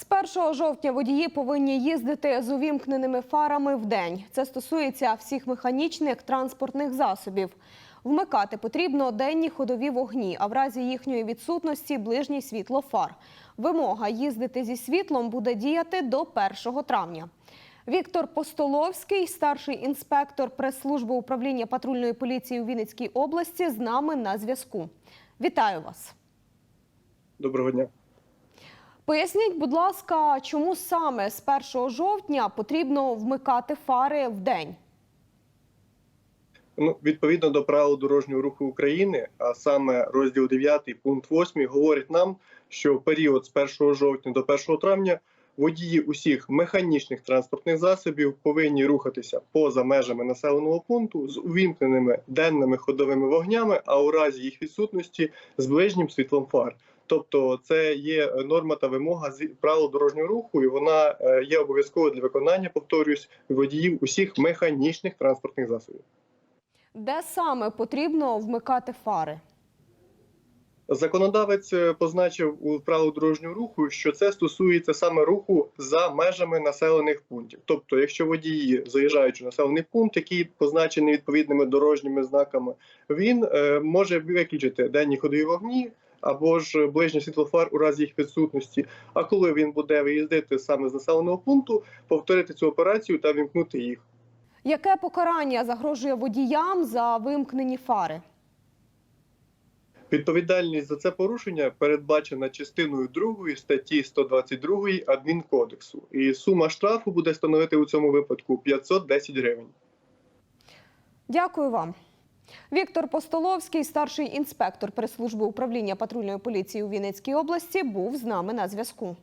З 1 жовтня водії повинні їздити з увімкненими фарами в день. Це стосується всіх механічних транспортних засобів. Вмикати потрібно денні ходові вогні, а в разі їхньої відсутності ближнє світло фар. Вимога їздити зі світлом буде діяти до 1 травня. Віктор Постоловський, старший інспектор прес-служби управління патрульної поліції у Вінницькій області, з нами на зв'язку. Вітаю вас. Доброго дня. Поясніть, будь ласка, чому саме з 1 жовтня потрібно вмикати фари в день? Ну, відповідно до правил дорожнього руху України, а саме розділ 9, пункт 8, говорить нам, що період з 1 жовтня до 1 травня водії усіх механічних транспортних засобів повинні рухатися поза межами населеного пункту з увімкненими денними ходовими вогнями, а у разі їх відсутності з ближнім світлом фар. Тобто, це є норма та вимога з правил дорожнього руху, і вона е, є обов'язковою для виконання, повторюсь, водіїв усіх механічних транспортних засобів. Де саме потрібно вмикати фари? Законодавець е, позначив у правилах дорожнього руху, що це стосується саме руху за межами населених пунктів. Тобто, якщо водії заїжджаючи в населений пункт, який позначений відповідними дорожніми знаками, він е, може виключити денні ходові вогні. Або ж ближнє світло фар у разі їх відсутності. А коли він буде виїздити саме з населеного пункту, повторити цю операцію та вімкнути їх. Яке покарання загрожує водіям за вимкнені фари? Відповідальність за це порушення передбачена частиною 2 статті 122 адмінкодексу, і сума штрафу буде становити у цьому випадку 510 гривень. Дякую вам. Віктор Постоловський, старший інспектор прес-служби управління патрульної поліції у Вінницькій області, був з нами на зв'язку.